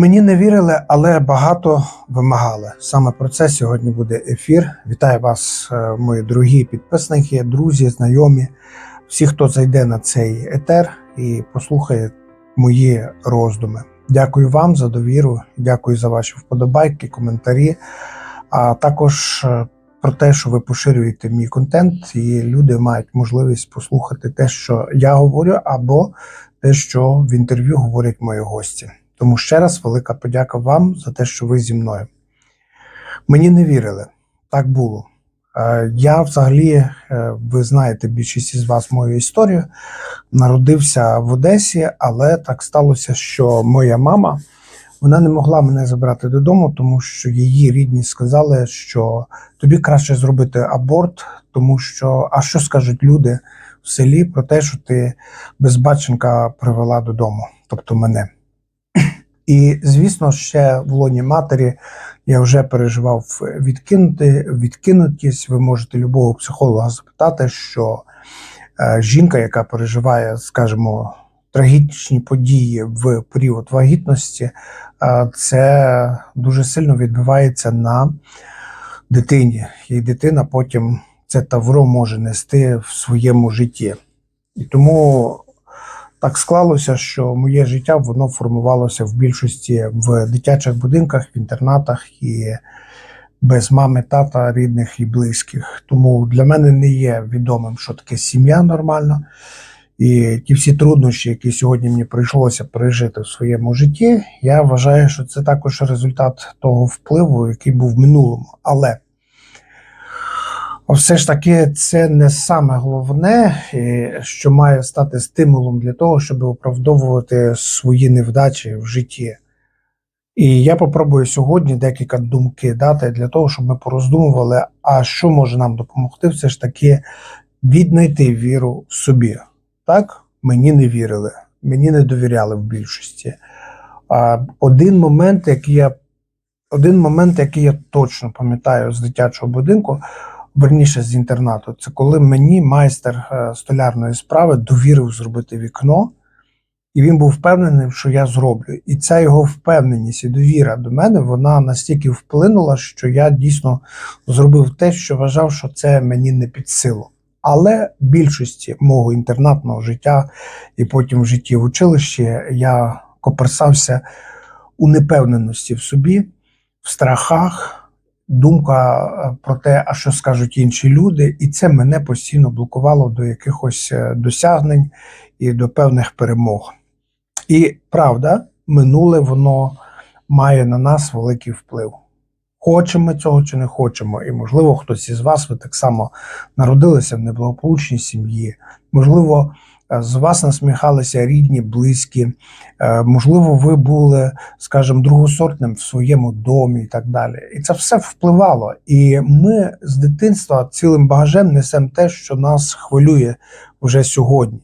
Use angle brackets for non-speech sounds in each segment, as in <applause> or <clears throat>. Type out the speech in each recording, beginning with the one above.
Мені не вірили, але багато вимагали. Саме про це сьогодні буде ефір. Вітаю вас, е, мої дорогі підписники, друзі, знайомі, всі, хто зайде на цей етер і послухає мої роздуми. Дякую вам за довіру, дякую за ваші вподобайки, коментарі, а також е, про те, що ви поширюєте мій контент, і люди мають можливість послухати те, що я говорю, або те, що в інтерв'ю говорять мої гості. Тому ще раз велика подяка вам за те, що ви зі мною. Мені не вірили, так було. Е, Я взагалі, е, ви знаєте, більшість із вас мою історію. Народився в Одесі, але так сталося, що моя мама вона не могла мене забрати додому, тому що її рідні сказали, що тобі краще зробити аборт, тому що а що скажуть люди в селі про те, що ти безбаченка привела додому, тобто мене. І, звісно, ще в лоні матері я вже переживав відкинути, відкинутість. Ви можете любого психолога запитати, що е, жінка, яка переживає, скажімо, трагічні події в період вагітності, е, це дуже сильно відбивається на дитині. І дитина потім це тавро може нести в своєму житті. І тому так склалося, що моє життя воно формувалося в більшості в дитячих будинках, в інтернатах і без мами, тата, рідних і близьких. Тому для мене не є відомим, що таке сім'я нормальна. І ті всі труднощі, які сьогодні мені прийшлося пережити в своєму житті, я вважаю, що це також результат того впливу, який був в минулому. Але все ж таки, це не саме головне, е, що має стати стимулом для того, щоб оправдовувати свої невдачі в житті. І я попробую сьогодні декілька думки дати для того, щоб ми пороздумували, а що може нам допомогти, все ж таки віднайти віру в собі. Так, мені не вірили, мені не довіряли в більшості. Один момент, який я один момент, який я точно пам'ятаю з дитячого будинку, верніше з інтернату, це коли мені майстер е, столярної справи довірив зробити вікно, і він був впевнений, що я зроблю. І ця його впевненість і довіра до мене вона настільки вплинула, що я дійсно зробив те, що вважав, що це мені не під силу. Але більшості мого інтернатного життя і потім в житті в училищі я коперсався у непевненості в собі, в страхах думка е, про те, а що скажуть інші люди, і це мене постійно блокувало до якихось е, досягнень і до певних перемог. І правда, минуле воно має на нас великий вплив. Хочемо цього чи не хочемо, і можливо, хтось із вас ви так само народилися в неблагополучній сім'ї, можливо. Е, з вас насміхалися рідні, близькі, е, можливо, ви були, скажімо, другосортним в своєму домі і так далі. І це все впливало. І ми з дитинства цілим багажем несемо те, що нас хвилює вже сьогодні.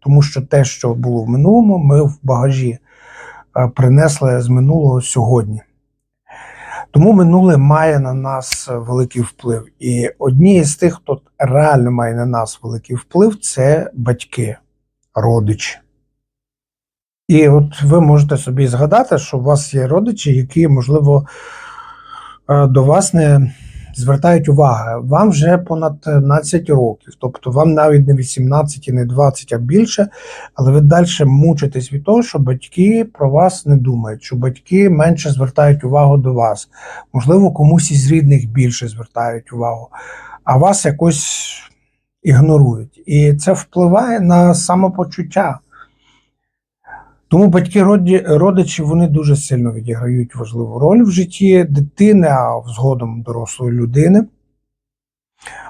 Тому що те, що було в минулому, ми в багажі е, принесли з минулого сьогодні. Тому минуле має на нас великий вплив. І одні з тих, хто реально має на нас великий вплив, це батьки, родичі. І от ви можете собі згадати, що у вас є родичі, які, можливо, е, до вас не звертають уваги. Вам вже понад 12 років, тобто вам навіть не 18 і не 20, а більше, але ви далі мучитесь від того, що батьки про вас не думають, що батьки менше звертають увагу до вас. Можливо, комусь із рідних більше звертають увагу, а вас якось ігнорують. І це впливає на самопочуття. Тому батьки родичі вони дуже сильно відіграють важливу роль в житті дитини, а згодом дорослої людини.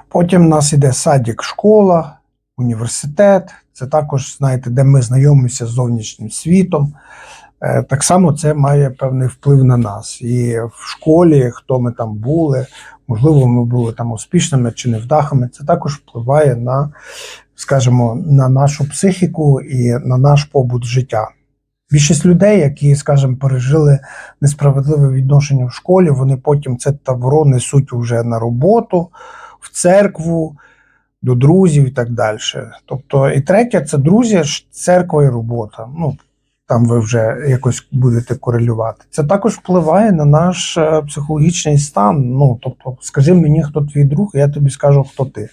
Потім в нас іде садик, школа, університет. Це також, знаєте, де ми знайомимося з зовнішнім світом. Е, Так само це має певний вплив на нас. І в школі, хто ми там були, можливо, ми були там успішними чи невдахами, це також впливає на, скажімо, на нашу психіку і на наш побут життя. Більшість людей, які, скажімо, пережили несправедливе відношення в школі, вони потім це тавро несуть вже на роботу, в церкву, до друзів і так далі. Тобто, і третє це друзі, церква і робота. Ну, там ви вже якось будете корелювати. Це також впливає на наш е, психологічний стан. Ну, тобто, скажи мені, хто твій друг, я тобі скажу, хто ти.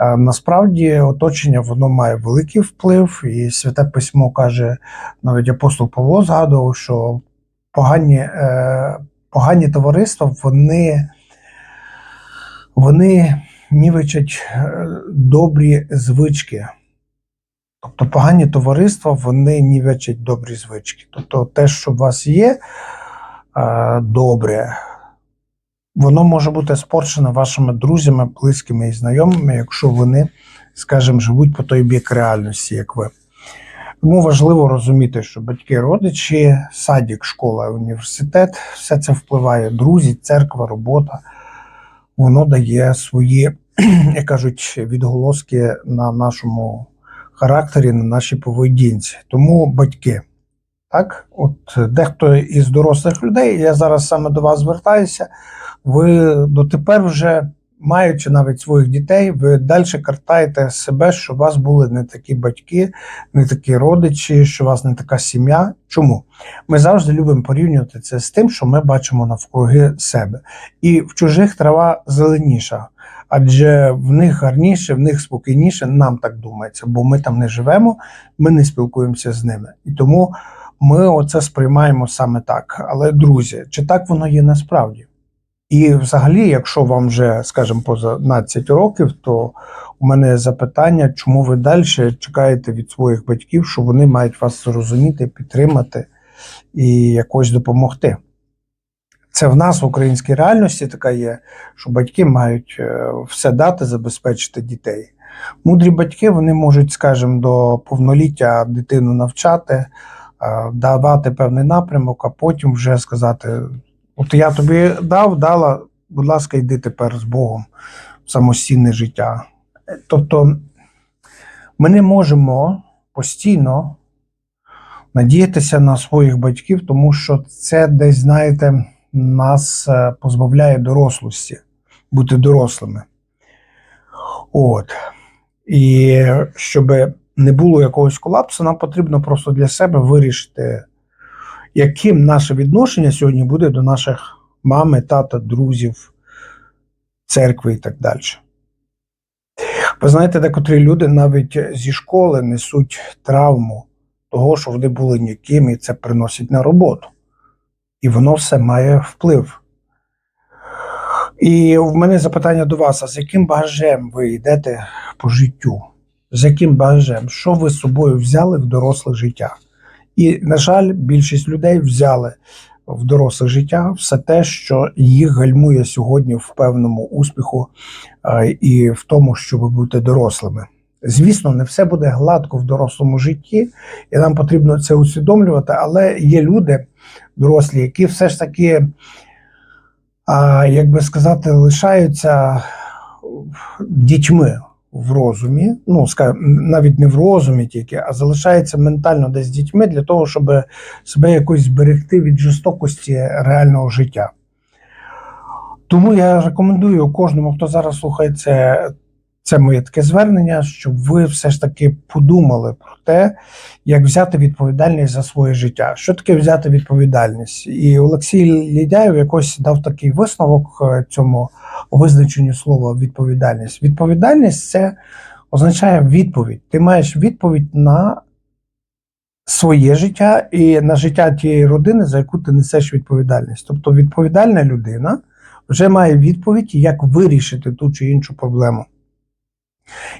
Е, Насправді оточення воно має великий вплив, і святе письмо каже, навіть апостол Павло згадував, що погані, е, погані товариства вони, вони нівечать е, добрі звички. Тобто погані товариства вони нівечать добрі звички. Тобто те, що у вас є добре, воно може бути спорчене вашими друзями, близькими і знайомими, якщо вони, скажімо, живуть по той бік реальності, як ви. Тому важливо розуміти, що батьки, родичі, садік, школа, університет, все це впливає. Друзі, церква, робота. Воно дає свої, <clears throat> як кажуть, відголоски на нашому характері, на нашій поведінці. Тому батьки. Так, от дехто із дорослих людей, я зараз саме до вас звертаюся. Ви дотепер вже маючи навіть своїх дітей, ви далі картаєте себе, що у вас були не такі батьки, не такі родичі, що у вас не така сім'я. Чому? Ми завжди любимо порівнювати це з тим, що ми бачимо навкруги себе. І в чужих трава зеленіша, адже в них гарніше, в них спокійніше, нам так думається, бо ми там не живемо, ми не спілкуємося з ними. І тому ми оце сприймаємо саме так. Але, друзі, чи так воно є насправді? І взагалі, якщо вам вже, скажімо, поза 12 років, то у мене запитання, чому ви далі чекаєте від своїх батьків, що вони мають вас зрозуміти, підтримати і якось допомогти. Це в нас в українській реальності така є, що батьки мають е, все дати, забезпечити дітей. Мудрі батьки вони можуть, скажімо, до повноліття дитину навчати, е, давати певний напрямок, а потім вже сказати: От я тобі дав, дала, будь ласка, йди тепер з Богом в самостійне життя. Тобто ми не можемо постійно надіятися на своїх батьків, тому що це десь, знаєте, нас е, позбавляє дорослості, бути дорослими. От. І щоб не було якогось колапсу, нам потрібно просто для себе вирішити яким наше відношення сьогодні буде до наших мами, тата, друзів, церкви і так далі. Ви знаєте, декотрі люди навіть зі школи несуть травму того, що вони були ніким, і це приносить на роботу. І воно все має вплив. І в мене запитання до вас: а з яким багажем ви йдете по життю? З яким багажем? Що ви з собою взяли в доросле життя? І, на жаль, більшість людей взяли в доросле життя все те, що їх гальмує сьогодні в певному успіху і в тому, щоб бути дорослими. Звісно, не все буде гладко в дорослому житті, і нам потрібно це усвідомлювати, але є люди дорослі, які все ж таки, як би сказати, лишаються дітьми в розумі, ну навіть не в розумі тільки, а залишається ментально десь з дітьми для того, щоб себе якось зберегти від жорстокості реального життя. Тому я рекомендую кожному, хто зараз слухає це, це моє таке звернення, щоб ви все ж таки подумали про те, як взяти відповідальність за своє життя. Що таке взяти відповідальність? І Олексій Лідяєв якось дав такий висновок е, цьому визначенню слова відповідальність. Відповідальність це означає відповідь. Ти маєш відповідь на своє життя і на життя тієї родини, за яку ти несеш відповідальність. Тобто відповідальна людина вже має відповідь, як вирішити ту чи іншу проблему.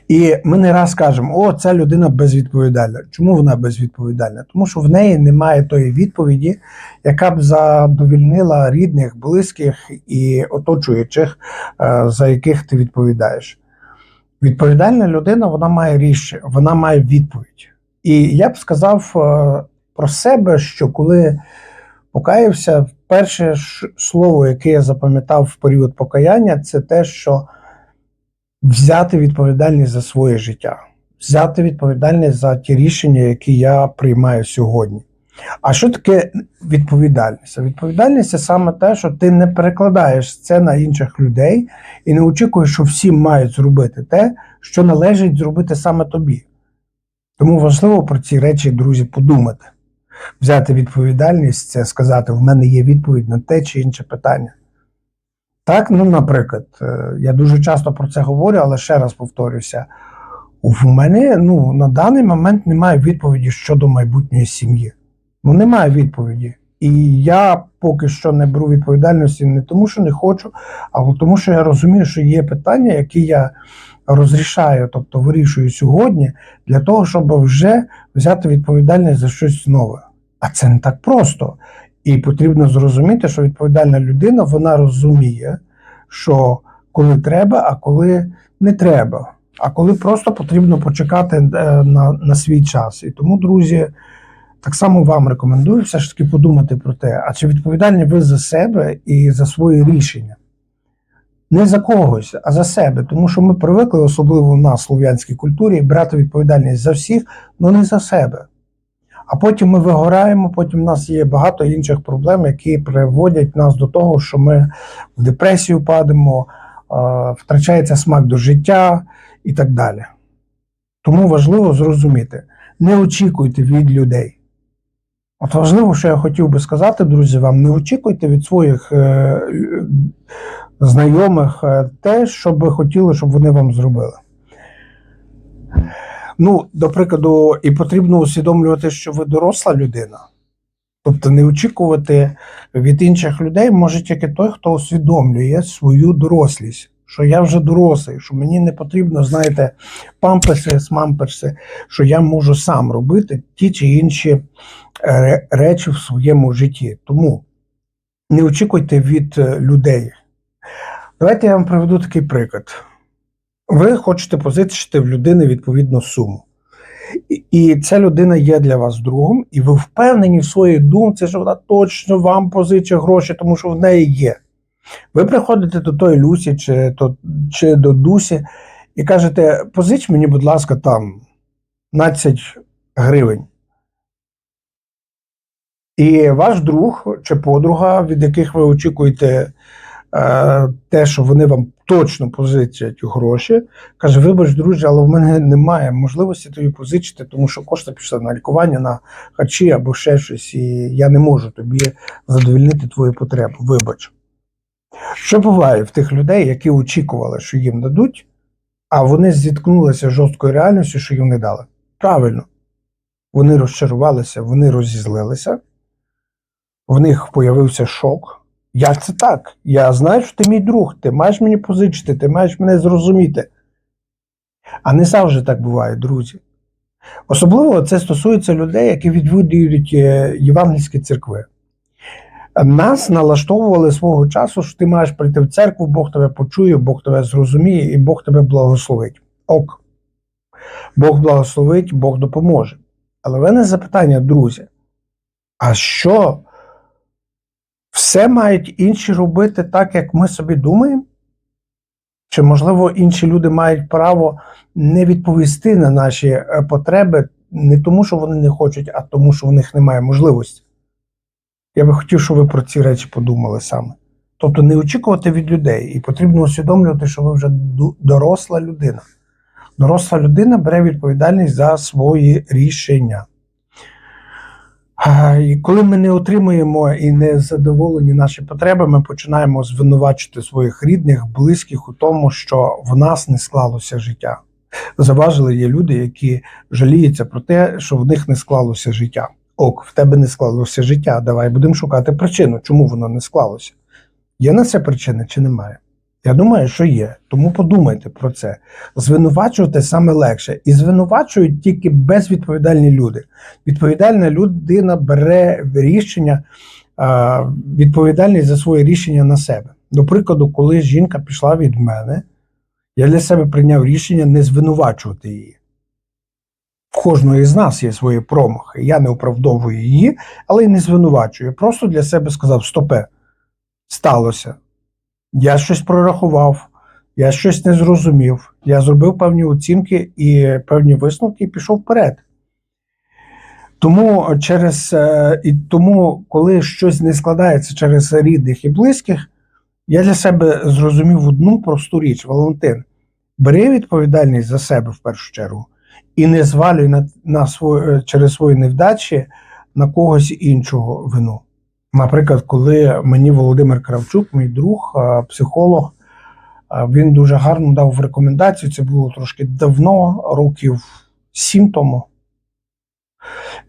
І ми не раз кажемо, о, ця людина безвідповідальна. Чому вона безвідповідальна? Тому що в неї немає тої відповіді, яка б задовільнила рідних, близьких і оточуючих, е, за яких ти відповідаєш. Відповідальна людина вона має рішення, вона має відповідь. І я б сказав е, про себе, що коли покаявся, перше слово, яке я запам'ятав в період покаяння, це те, що взяти відповідальність за своє життя, взяти відповідальність за ті рішення, які я приймаю сьогодні. А що таке відповідальність? Відповідальність це саме те, що ти не перекладаєш це на інших людей і не очікуєш, що всі мають зробити те, що належить зробити саме тобі. Тому важливо про ці речі, друзі, подумати. взяти відповідальність, це сказати, в мене є відповідь на те чи інше питання. Так, ну, наприклад, е, я дуже часто про це говорю, але ще раз повторюся: в мене ну, на даний момент немає відповіді щодо майбутньої сім'ї. Ну, немає відповіді. І я поки що не беру відповідальності не тому, що не хочу, а тому, що я розумію, що є питання, які я розрішаю, тобто вирішую сьогодні, для того, щоб вже взяти відповідальність за щось нове. А це не так просто. І потрібно зрозуміти, що відповідальна людина вона розуміє, що коли треба, а коли не треба. А коли просто потрібно почекати е, на, на свій час. І тому, друзі, так само вам рекомендую все ж таки подумати про те, а чи відповідальні ви за себе і за свої рішення? Не за когось, а за себе. Тому що ми привикли, особливо в слов'янській культурі, брати відповідальність за всіх, але не за себе. А потім ми вигораємо, потім в нас є багато інших проблем, які приводять нас до того, що ми в депресію падемо, е, втрачається смак до життя і так далі. Тому важливо зрозуміти, не очікуйте від людей. От важливо, що я хотів би сказати, друзі, вам не очікуйте від своїх е, знайомих е, те, що би хотіли, щоб вони вам зробили. Ну, до прикладу, і потрібно усвідомлювати, що ви доросла людина. Тобто не очікувати від інших людей може тільки той, хто усвідомлює свою дорослість, що я вже дорослий, що мені не потрібно, знаєте, памперси, смамперси, що я можу сам робити ті чи інші е, речі в своєму житті. Тому не очікуйте від е, людей. Давайте я вам приведу такий приклад. Ви хочете позичити в людини відповідну суму. І- ця людина є для вас другом, і ви впевнені в своїй думці, що вона точно вам позичить гроші, тому що в неї є. Ви приходите до тої Люсі чи, то, чи до Дусі і кажете: позич мені, будь ласка, там 15 гривень. І ваш друг чи подруга, від яких ви очікуєте те, що вони вам точно позичать гроші, каже: Вибач, друзі, але в мене немає можливості тобі позичити, тому що кошти пішли на лікування, на харчі або ще щось, і я не можу тобі задовільнити твої потреби. Вибач. Що буває в тих людей, які очікували, що їм дадуть, а вони зіткнулися з жорсткою реальністю, що їм не дали? Правильно. Вони розчарувалися, вони розізлилися, в них появився шок. Як це так? Я знаю, що ти мій друг, ти маєш мені позичити, ти маєш мене зрозуміти. А не завжди так буває, друзі. Особливо це стосується людей, які відвідують е, євангельські церкви. Нас налаштовували свого часу, що ти маєш прийти в церкву, Бог тебе почує, Бог тебе зрозуміє і Бог тебе благословить. Ок. Бог благословить, Бог допоможе. Але в мене запитання, друзі, а що все мають інші робити так, як ми собі думаємо? Чи, можливо, інші люди мають право не відповісти на наші е, потреби не тому, що вони не хочуть, а тому, що в них немає можливості? Я би хотів, щоб ви про ці речі подумали саме. Тобто не очікувати від людей, і потрібно усвідомлювати, що ви вже доросла людина. Доросла людина бере відповідальність за свої рішення. І коли ми не отримуємо і не задоволені наші потреби, ми починаємо звинувачувати своїх рідних, близьких у тому, що в нас не склалося життя. Заважили є люди, які жаліються про те, що в них не склалося життя. Ок, в тебе не склалося життя. Давай будемо шукати причину, чому воно не склалося. Є на це причини чи немає? Я думаю, що є. Тому подумайте про це. Звинувачувати саме легше. І звинувачують тільки безвідповідальні люди. Відповідальна людина бере рішення, відповідальність за своє рішення на себе. До прикладу, коли жінка пішла від мене, я для себе прийняв рішення не звинувачувати її. В кожного із нас є свої промахи. Я не оправдовую її, але й не звинувачую. Просто для себе сказав: стопе, сталося. Я щось прорахував, я щось не зрозумів. Я зробив певні оцінки і певні висновки і пішов вперед. Тому через е, і тому, коли щось не складається через рідних і близьких, я для себе зрозумів одну просту річ, Валентин. Бери відповідальність за себе в першу чергу і не звалюй на, на свої, через свої невдачі на когось іншого вину. Наприклад, коли мені Володимир Кравчук, мій друг, психолог, він дуже гарно дав рекомендацію. Це було трошки давно, років сім тому.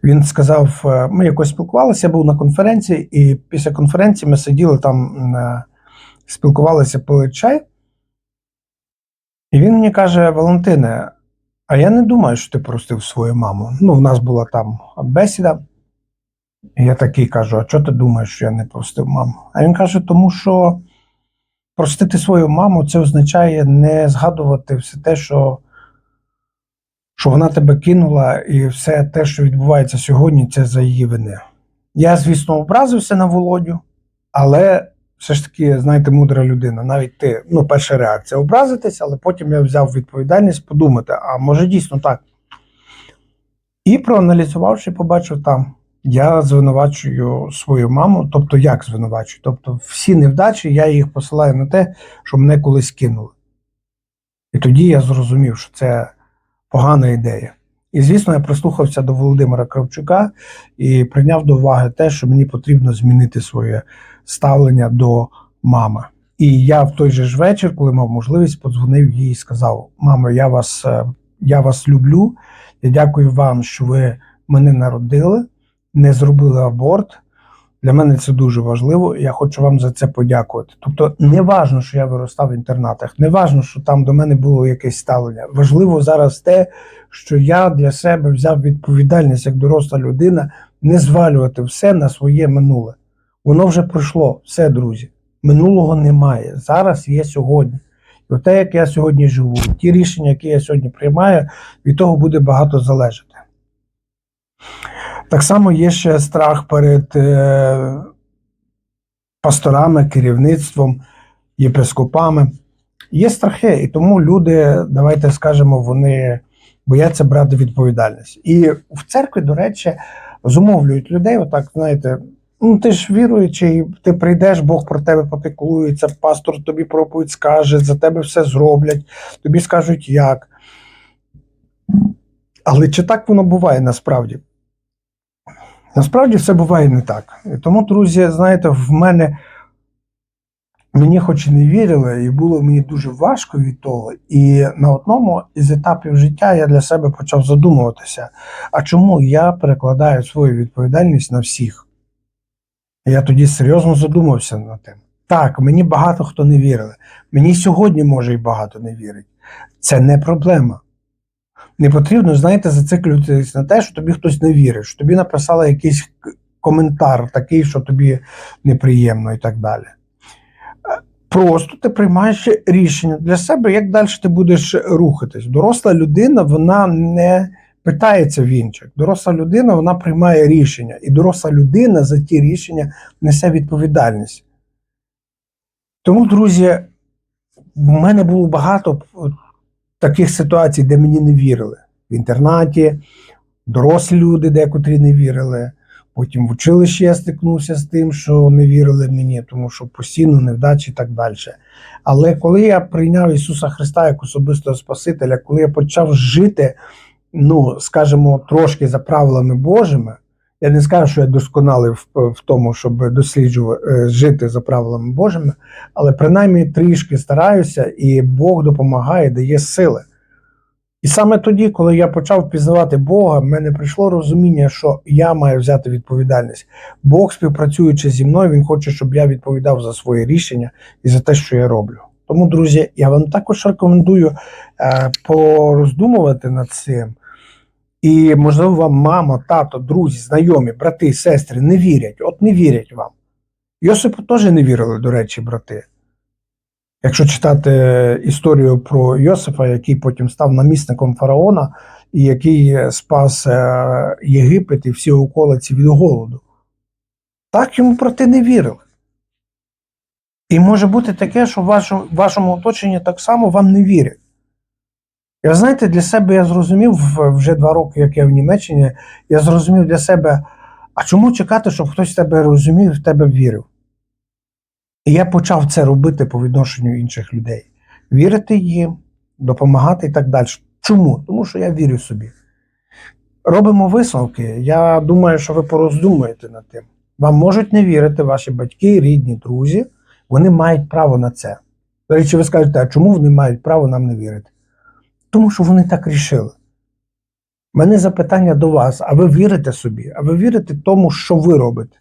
Він сказав: е, ми якось спілкувалися, я був на конференції, і після конференції ми сиділи там, е, спілкувалися, пили чай. І він мені каже: Валентине, а я не думаю, що ти простив свою маму. Ну, в нас була там бесіда. Я такий кажу: а чого ти думаєш, що я не простив маму? А він каже, тому що простити свою маму це означає не згадувати все те, що, що вона тебе кинула, і все те, що відбувається сьогодні, це за її вини. Я, звісно, образився на Володю, але все ж таки, знаєте, мудра людина. Навіть ти, ну, перша реакція образитись, але потім я взяв відповідальність подумати, а може дійсно так. І проаналізувавши, побачив там, я звинувачую свою маму, тобто як звинувачую? Тобто всі невдачі я їх посилаю на те, що мене колись кинули. І тоді я зрозумів, що це погана ідея. І, звісно, я прислухався до Володимира Кравчука і прийняв до уваги те, що мені потрібно змінити своє ставлення до мами. І я в той же ж вечір, коли мав можливість, подзвонив їй і сказав: Мамо, я вас, е, я вас люблю. Я дякую вам, що ви мене народили, не зробили аборт. Для мене це дуже важливо, і я хочу вам за це подякувати. Тобто, не важно, що я виростав в інтернатах, не важно, що там до мене було якесь ставлення. Важливо зараз те, що я для себе взяв відповідальність як доросла людина, не звалювати все на своє минуле. Воно вже пройшло, все, друзі. Минулого немає. Зараз є сьогодні. І те, як я сьогодні живу, ті рішення, які я сьогодні приймаю, від того буде багато залежати. Так само є ще страх перед е, пасторами, керівництвом, єпископами. Є страхи, і тому люди, давайте скажемо, вони бояться брати відповідальність. І в церкві, до речі, зумовлюють людей, отак, знаєте, ну ти ж віруючий, ти прийдеш, Бог про тебе попіклується, пастор тобі проповідь скаже, за тебе все зроблять, тобі скажуть як. Але чи так воно буває насправді? Насправді все буває не так. Тому, друзі, знаєте, в мене мені хоч і не вірили, і було мені дуже важко від того. І на одному із етапів життя я для себе почав задумуватися, а чому я перекладаю свою відповідальність на всіх? Я тоді серйозно задумався над тим. Так, мені багато хто не вірили. Мені сьогодні може і багато не вірить. Це не проблема. Не потрібно, знаєте, зациклюватись на те, що тобі хтось не вірить, що тобі написали якийсь коментар такий, що тобі неприємно і так далі. Е, Просто ти приймаєш рішення для себе, як далі ти будеш рухатись. Доросла людина, вона не питається в інших. Доросла людина, вона приймає рішення. І доросла людина за ті рішення несе відповідальність. Тому, друзі, в мене було багато таких ситуацій, де мені не вірили. В інтернаті, дорослі люди, декотрі не вірили. Потім в училищі я стикнувся з тим, що не вірили мені, тому що постійно невдачі і так далі. Але коли я прийняв Ісуса Христа як особистого Спасителя, коли я почав жити, ну, скажімо, трошки за правилами Божими, я не скажу, що я досконалий в, в тому, щоб досліджувати е, жити за правилами Божими, але принаймні трішки стараюся, і Бог допомагає, дає сили. І саме тоді, коли я почав пізнавати Бога, в мене прийшло розуміння, що я маю взяти відповідальність. Бог, співпрацюючи зі мною, він хоче, щоб я відповідав за свої рішення і за те, що я роблю. Тому, друзі, я вам також рекомендую е, пороздумувати над цим. І, можливо, вам мама, тато, друзі, знайомі, брати, сестри не вірять, от не вірять вам. Йосипу теж не вірили, до речі, брати. Якщо читати історію про Йосифа, який потім став намісником фараона, і який спас е, Єгипет і всі околиці від голоду, так йому брати не вірили. І може бути таке, що в вашому оточенні так само вам не вірять. І знаєте, для себе я зрозумів вже два роки, як я в Німеччині, я зрозумів для себе, а чому чекати, щоб хтось тебе розумів, в тебе вірив? І я почав це робити по відношенню інших людей. Вірити їм, допомагати і так далі. Чому? Тому що я вірю собі. робимо висновки. Я думаю, що ви пороздумуєте над тим. Вам можуть не вірити ваші батьки, рідні, друзі. Вони мають право на це. До речі, ви скажете, а чому вони мають право нам не вірити? Тому що вони так рішили. У мене запитання до вас: а ви вірите собі? А ви вірите тому, що ви робите?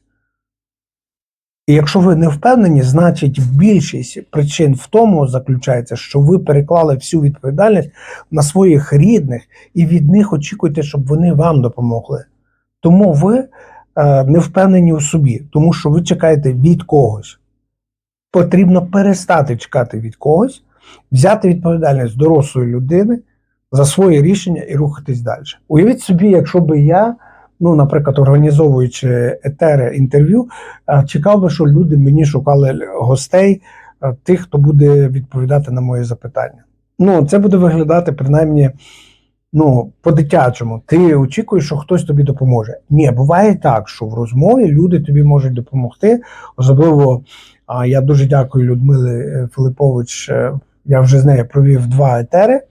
І якщо ви не впевнені, значить більшість причин в тому заключається, що ви переклали всю відповідальність на своїх рідних і від них очікуєте, щоб вони вам допомогли. Тому ви е, не впевнені у собі, тому що ви чекаєте від когось. Потрібно перестати чекати від когось, взяти відповідальність дорослої людини за своє рішення і рухатись далі. Уявіть собі, якщо би я, ну, наприклад, організовуючи етери інтерв'ю, е, чекав би, що люди мені шукали гостей, е, тих, хто буде відповідати на мої запитання. Ну, це буде виглядати принаймні ну, по-дитячому. Ти очікуєш, що хтось тобі допоможе. Ні, буває так, що в розмові люди тобі можуть допомогти. Особливо я дуже дякую Людмилі е, Филипович. е, Я вже з нею провів два етери.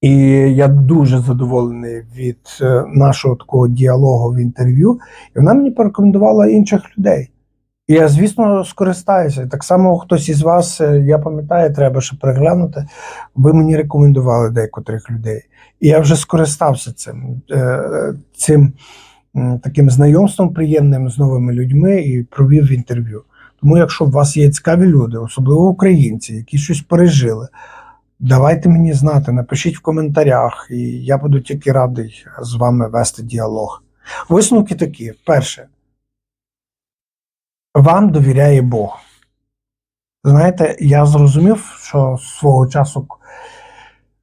І я дуже задоволений від е, нашого такого діалогу в інтерв'ю. І вона мені порекомендувала інших людей. І я, звісно, скористаюся. Так само хтось із вас, е, я пам'ятаю, треба ще переглянути. Ви мені рекомендували декотрих людей. І я вже скористався цим, е, цим таким знайомством приємним з новими людьми і провів інтерв'ю. Тому, якщо у вас є цікаві люди, особливо українці, які щось пережили, давайте мені знати, напишіть в коментарях, і я буду тільки радий з вами вести діалог. Висновки такі: перше, вам довіряє Бог. Знаєте, я зрозумів, що свого часу,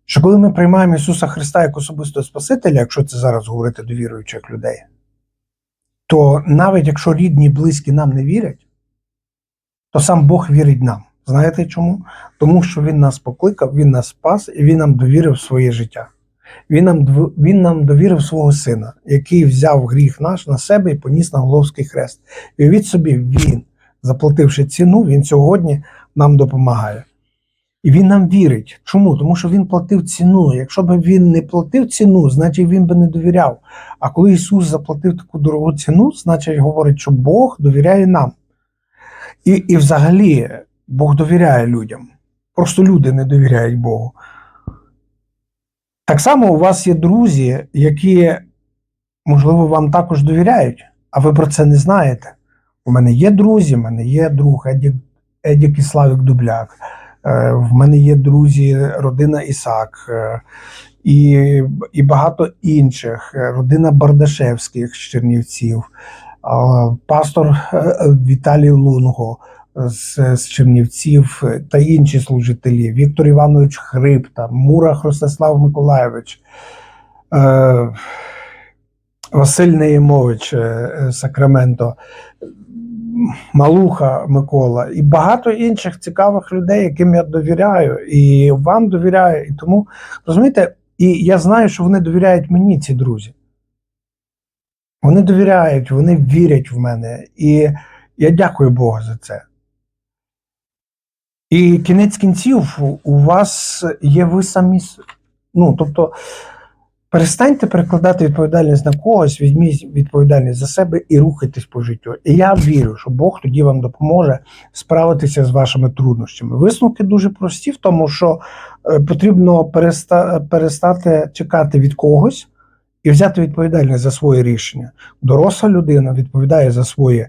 що коли ми приймаємо Ісуса Христа як особистого Спасителя, якщо це зараз говорити до віруючих людей, то навіть якщо рідні, близькі нам не вірять, то сам Бог вірить нам. Знаєте чому? Тому що Він нас покликав, Він нас спас і Він нам довірив своє життя. Він нам, він нам довірив свого сина, який взяв гріх наш на себе і поніс на Головський хрест. І від собі він, заплативши ціну, він сьогодні нам допомагає. І він нам вірить. Чому? Тому що він платив ціну. Якщо б він не платив ціну, значить він би не довіряв. А коли Ісус заплатив таку дорогу ціну, значить говорить, що Бог довіряє нам. І, і взагалі Бог довіряє людям. Просто люди не довіряють Богу. Так само у вас є друзі, які, можливо, вам також довіряють, а ви про це не знаєте. У мене є друзі, в мене є друг Едік, Едік і Славік Дубляк. Е, В мене є друзі, родина Ісак е, і, і багато інших, Е, родина Бардашевських з Чернівців, пастор е, е, Віталій Лунго з, з Чернівців та інші служителі, Віктор Іванович Хрипта, Мурах Ростислав Миколаєвич, е, Василь Неємович Сакраменто, Малуха Микола і багато інших цікавих людей, яким я довіряю, і вам довіряю. І тому розумієте, і я знаю, що вони довіряють мені, ці друзі. Вони довіряють, вони вірять в мене. І я дякую Богу за це. І кінець кінців у- вас є ви самі. Ну, тобто, перестаньте перекладати відповідальність на когось, візьміть відповідальність за себе і рухайтесь по життю. І я вірю, що Бог тоді вам допоможе справитися з вашими труднощами. Висновки дуже прості в тому, що е, потрібно переста, перестати чекати від когось і взяти відповідальність за своє рішення. Доросла людина відповідає за свої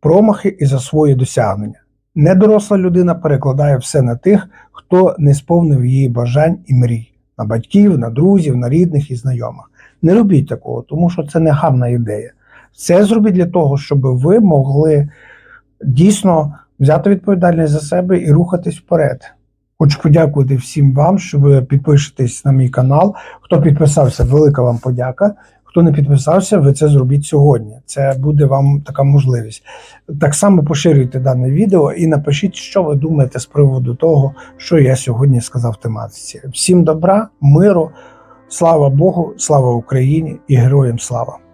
промахи і за свої досягнення. Недоросла людина перекладає все на тих, хто не сповнив її бажань і мрій на батьків, на друзів, на рідних і знайомих. Не робіть такого, тому що це не гарна ідея. Це зробіть для того, щоб ви могли дійсно взяти відповідальність за себе і рухатись вперед. Хочу подякувати всім вам, що ви підпишетесь на мій канал. Хто підписався, велика вам подяка. Хто не підписався, ви це зробіть сьогодні. Це буде вам така можливість. Так само поширюйте дане відео і напишіть, що ви думаєте з приводу того, що я сьогодні сказав в тематиці. Всім добра, миру, слава Богу, слава Україні і героям слава!